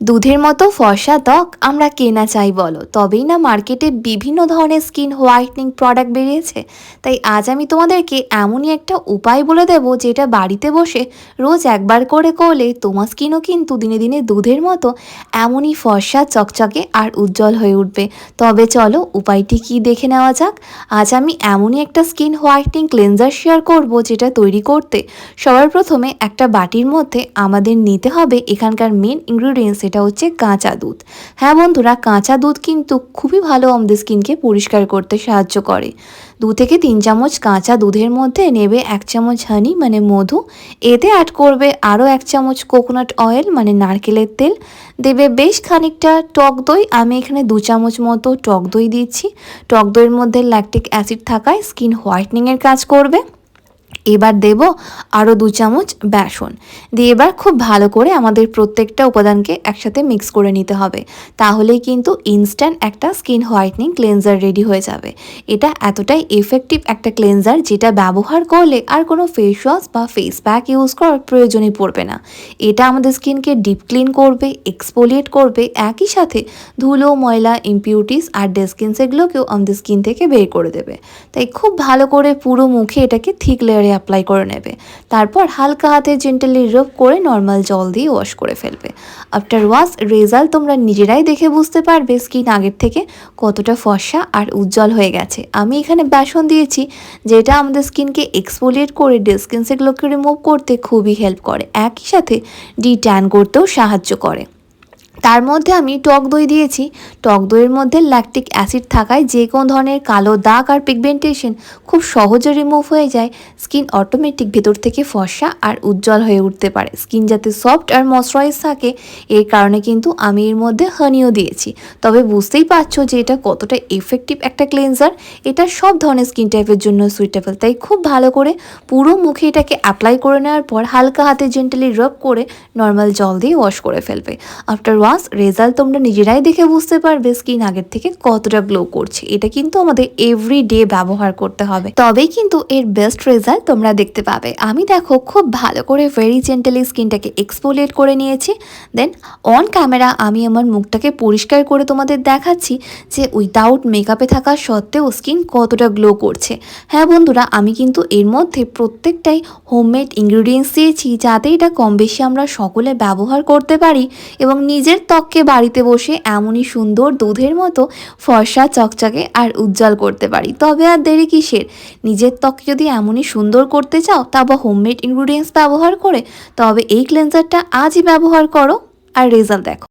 দুধের মতো ফর্সা ত্বক আমরা কেনা চাই বলো? তবেই না মার্কেটে বিভিন্ন ধরনের স্কিন হোয়াইটনিং প্রোডাক্ট বেরিয়েছে। তাই আজ আমি তোমাদেরকে এমনই একটা উপায় বলে দেবো যেটা বাড়িতে বসে রোজ একবার করে করলে তোমার স্কিনও কিন্তু দিনে দিনে দুধের মতো এমনই ফর্সা, চকচকে আর উজ্জ্বল হয়ে উঠবে। তবে চলো উপায়টি কি দেখে নেওয়া যাক। আজ আমি এমনই একটা স্কিন হোয়াইটনিং ক্লেনজার শেয়ার করব যেটা তৈরি করতে সবার প্রথমে একটা বাটির মধ্যে আমাদের নিতে হবে এখানকার মেন ইনগ্রিডিয়েন্টস সেটা হচ্ছে কাঁচা দুধ। হ্যাঁ বন্ধুরা, কাঁচা দুধ কিন্তু খুবই ভালো আমাদের স্কিনকে পরিষ্কার করতে সাহায্য করে। দু থেকে তিন চামচ কাঁচা দুধের মধ্যে নেবে এক চামচ হানি মানে মধু। এতে অ্যাড করবে আরও এক চামচ কোকোনাট অয়েল মানে নারকেলের তেল। দেবে বেশ খানিকটা টক দই। আমি এখানে দু চামচ মতো টক দই দিচ্ছি। টক দইয়ের মধ্যে ল্যাকটিক অ্যাসিড থাকায় স্কিন হোয়াইটনিংয়ের কাজ করবে। এবার দেব আরও দু চামচ বেসন। দিয়ে এবার খুব ভালো করে আমাদের প্রত্যেকটা উপাদানকে একসাথে মিক্স করে নিতে হবে। তাহলেই কিন্তু ইনস্ট্যান্ট একটা স্কিন হোয়াইটনিং ক্লেনজার রেডি হয়ে যাবে। এটা এতটাই এফেক্টিভ একটা ক্লেনজার যেটা ব্যবহার করলে আর কোনো ফেস ওয়াশ বা ফেস প্যাক ইউজ করার প্রয়োজনই পড়বে না। এটা আমাদের স্কিনকে ডিপ ক্লিন করবে এক্সপোলিয়েট করবে, একই সাথে ধুলো, ময়লা ইম্পিউরিটিস আর ডেস্কিন সেগুলোকেও আমাদের স্কিন থেকে বের করে দেবে। তাই খুব ভালো করে পুরো মুখে এটাকে থিক লেয়ারে অ্যাপ্লাই করে নেবে। তারপর হালকা হাতে জেন্টালি রব করে নর্মাল জল দিয়ে ওয়াশ করে ফেলবে। আফটার ওয়াশ রেজাল্ট তোমরা নিজেরাই দেখে বুঝতে পারবে স্কিন আগের থেকে কতটা ফর্সা আর উজ্জ্বল হয়ে গেছে। আমি এখানে বেসন দিয়েছি, যেটা আমাদের স্কিনকে এক্সফোলিয়েট করে ডেস্কিন সেগুলোকে রিমুভ করতে খুবই হেল্প করে। একই সাথে ডি ট্যান করতেও সাহায্য করে। তার মধ্যে আমি টক দই দিয়েছি। টক দইয়ের মধ্যে ল্যাকটিক অ্যাসিড থাকায় যে কোনো ধরনের কালো দাগ আর পিগমেন্টেশন খুব সহজে রিমুভ হয়ে যায়। স্কিন অটোমেটিক ভেতর থেকে ফর্সা আর উজ্জ্বল হয়ে উঠতে পারে। স্কিন যাতে সফট আর ময়শ্চারাইজ থাকে, এর কারণে কিন্তু আমি এর মধ্যে হানিও দিয়েছি। তবে বুঝতেই পারছ যে এটা কতটা এফেক্টিভ একটা ক্লেনজার এটা সব ধরনের স্কিন টাইপের জন্য সুইটেবল তাই খুব ভালো করে পুরো মুখে এটাকে অ্যাপ্লাই করে নেওয়ার পর হালকা হাতে জেন্টালি রব করে নর্মাল জল দিয়ে ওয়াশ করে ফেলবে। আফটার ওয়াশ রেজাল্ট তোমরা নিজেরাই দেখে বুঝতে পারবে স্কিন আগের থেকে কতটা গ্লো করছে। এটা কিন্তু আমাদের এভরি ডে ব্যবহার করতে হবে। তবেই কিন্তু এর বেস্ট রেজাল্ট তোমরা দেখতে পাবে। আমি দেখো খুব ভালো করে ভেরি জেন্টালি স্কিনটাকে এক্সপোলিয়েট করে নিয়েছি। দেন অন ক্যামেরা আমি আমার মুখটাকে পরিষ্কার করে তোমাদের দেখাচ্ছি যে উইদাউট মেকআপে থাকা সত্ত্বেও স্কিন কতটা গ্লো করছে। হ্যাঁ বন্ধুরা, আমি কিন্তু এর মধ্যে প্রত্যেকটাই হোমমেড ইনগ্রিডিয়েন্টস দিয়েছি যাতে এটা কম বেশি আমরা সকলে ব্যবহার করতে পারি এবং নিজের ত্বককে বাড়িতে বসে এমনই সুন্দর দুধের মতো ফর্সা, চকচকে আর উজ্জ্বল করতে পারি। তবে আর দেরি কিসের? নিজের ত্বক যদি এমনই সুন্দর করতে চাও, তা বা হোমমেড ইনগ্রিডিয়েন্টস ব্যবহার করে, তবে এই ক্লেন্সারটা আজই ব্যবহার করো। আর রেজাল্ট দেখো।